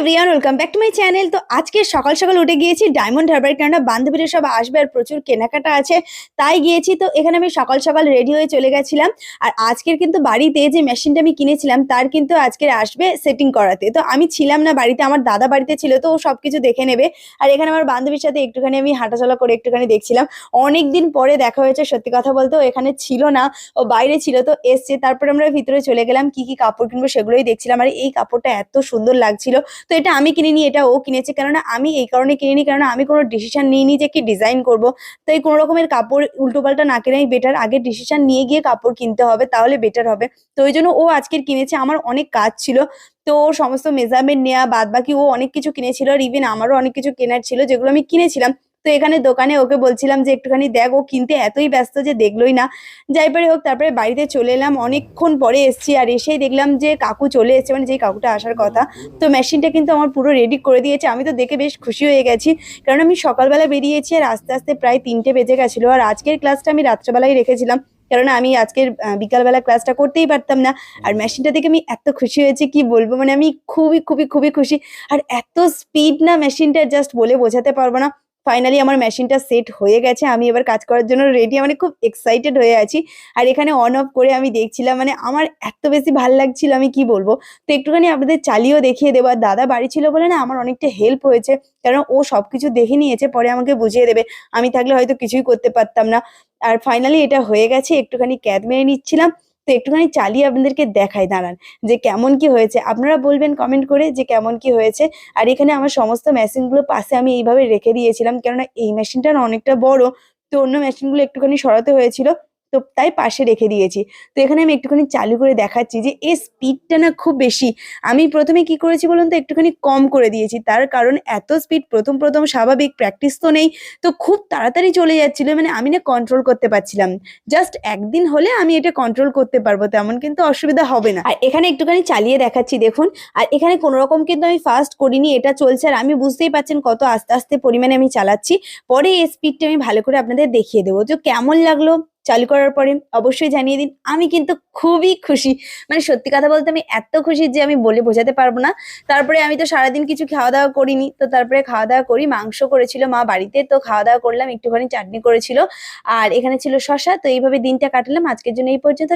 Everyone welcome back to my channel তো আজকে সকাল সকাল উঠে গিয়েছি ডায়মন্ড হারবার কেননা বান্ধবীরা সব আসবে আর প্রচুর কেনাকাটা আছে, তাই গিয়েছি। তো এখানে আমি সকাল সকাল রেডি হয়ে চলে গেছিলাম। আর আজকের কিন্তু বাড়িতে যে মেশিনটা আমি কিনেছিলাম, তার কিন্তু আজকের আসবে সেটিং করাতে। তো আমি ছিলাম না বাড়িতে, আমার দাদা বাড়িতে ছিল, তো ও সব কিছু দেখে নেবে। আর এখানে আমার বান্ধবীর সাথে একটুখানি আমি হাঁটাচলা করে একটুখানি দেখছিলাম। অনেক দিন পরে দেখা হয়েছে, সত্যি কথা বলতে ও এখানে ছিল না, ও বাইরে ছিল, তো এসছে। তারপরে আমরা ভিতরে চলে গেলাম, কি কি কাপড় কিনবো সেগুলোই দেখছিলাম। আর এই কাপড়টা এত সুন্দর লাগছিল তো এটা আমি কিনিনি এটা ও কিনেছে। কেননা আমি এই কারণে কিনিনি, কেননা আমি কোনো ডিসিশন নিইনি যে কি ডিজাইন করব। তো এই কোনো রকমের কাপড় উল্টোপাল্টা না কেনাই বেটার আগে ডিসিশন নিয়ে গিয়ে কাপড় কিনতে হবে, তাহলে বেটার হবে। তো ওই জন্য ও আজকের কিনেছে, আমার অনেক কাজ ছিল। তো সমস্ত মেজারমেন্ট নেওয়া বাদ বাকি ও অনেক কিছু কিনেছিল। আর ইভেন আমারও অনেক কিছু কেনার ছিল, যেগুলো আমি কিনেছিলাম। তো এখানে দোকানে ওকে বলছিলাম যে একটুখানি দেখ, ও কিনতে এতই ব্যস্ত যে দেখলোই না। যাই পারে হোক, তারপরে বাড়িতে চলে এলাম। অনেকক্ষণ পরে এসছি আর এসেই দেখলাম যে কাকু চলে এসছে মানে যেই কাকুটা আসার কথা। তো মেশিনটা কিন্তু আমার পুরো রেডি করে দিয়েছে। আমি তো দেখে বেশ খুশি হয়ে গেছি। কারণ আমি সকালবেলা বেরিয়েছি আর আস্তে আস্তে প্রায় তিনটে বেজে গেছিল। আর আজকের ক্লাসটা আমি রাত্রেবেলায় রেখেছিলাম। কেননা আমি আজকের বিকালবেলা ক্লাসটা করতেই পারতাম না। আর মেশিনটা দেখে আমি এত খুশি হয়েছি, কি বলব? মানে আমি খুবই খুবই খুবই খুশি। আর এত স্পিড না মেশিনটা জাস্ট বলে বোঝাতে পারব না। ফাইনালি আমার মেশিনটা সেট হয়ে গেছে। আমি এবার কাজ করার জন্য রেডি মানে খুব এক্সাইটেড হয়ে আছি। আর এখানে অন অফ করে আমি দেখছিলাম মানে আমার এত বেশি ভালো লাগছিল, আমি কি বলব? তো একটুখানি আপনাদের চালিয়েও দেখিয়ে দেবো। দাদা বাড়ি ছিল বলে না, আমার অনেকটা হেল্প হয়েছে। কারণ ও সব কিছু দেখে নিয়েছে, পরে আমাকে বুঝিয়ে দেবে। আমি থাকলে হয়তো কিছুই করতে পারতাম না। আর ফাইনালি এটা হয়ে গেছে। একটুখানি ক্যাদ মেরে নিচ্ছিলাম। তো একটুখানি চালিয়ে আপনাদেরকে দেখাই, দাঁড়ান, যে কেমন কি হয়েছে। আপনারা বলবেন কমেন্ট করে যে কেমন কি হয়েছে। আর এখানে আমার সমস্ত মেশিনগুলো পাশে আমি এইভাবে রেখে দিয়েছিলাম, কেননা এই মেশিনটা অনেকটা বড়, তো অন্য মেশিনগুলো একটুখানি সরাতে হয়েছিল। তো তাই পাশে রেখে দিয়েছি। তো এখানে আমি একটুখানি চালু করে দেখাচ্ছি যে এই স্পিডটা না খুব বেশি। আমি প্রথমে কি করেছি বলুন তো, একটুখানি কম করে দিয়েছি। তার কারণ এত স্পিড প্রথম প্রথম স্বাভাবিক প্র্যাকটিস তো নেই। তো খুব তাড়াতাড়ি চলে যাচ্ছিল মানে আমি না কন্ট্রোল করতে পারছিলাম। জাস্ট একদিন হলে আমি এটা কন্ট্রোল করতে পারব, তেমন কিন্তু অসুবিধা হবে না। আর এখানে একটুখানি চালিয়ে দেখাচ্ছি, দেখুন। আর এখানে কোনো রকম কিন্তু আমি ফাস্ট করিনি, এটা চলছে। আর আমি বুঝতেই পারছেন কত আস্তে আস্তে পরিমাণে আমি চালাচ্ছি। পরে এই স্পিডটা আমি ভালো করে আপনাদের দেখিয়ে দেবো। তো কেমন লাগল? চালু করার পরে অবশ্যই জানিয়ে দিন, আমি কিন্তু খুবই খুশি। মানে সত্যি কথা বলতে আমি এত খুশি যে আমি বলে বোঝাতে পারব না। তারপরে আমি তো সারাদিন কিছু খাওয়া দাওয়া করিনি, তো তারপরে খাওয়া দাওয়া করি, মাংস করেছিল মা বাড়িতে, তো খাওয়া দাওয়া করলাম, একটুখানি চাটনি করেছিল। আর এখানে ছিল শশা তো এইভাবে দিনটা কাটালাম। আজকের জন্য এই পর্যন্ত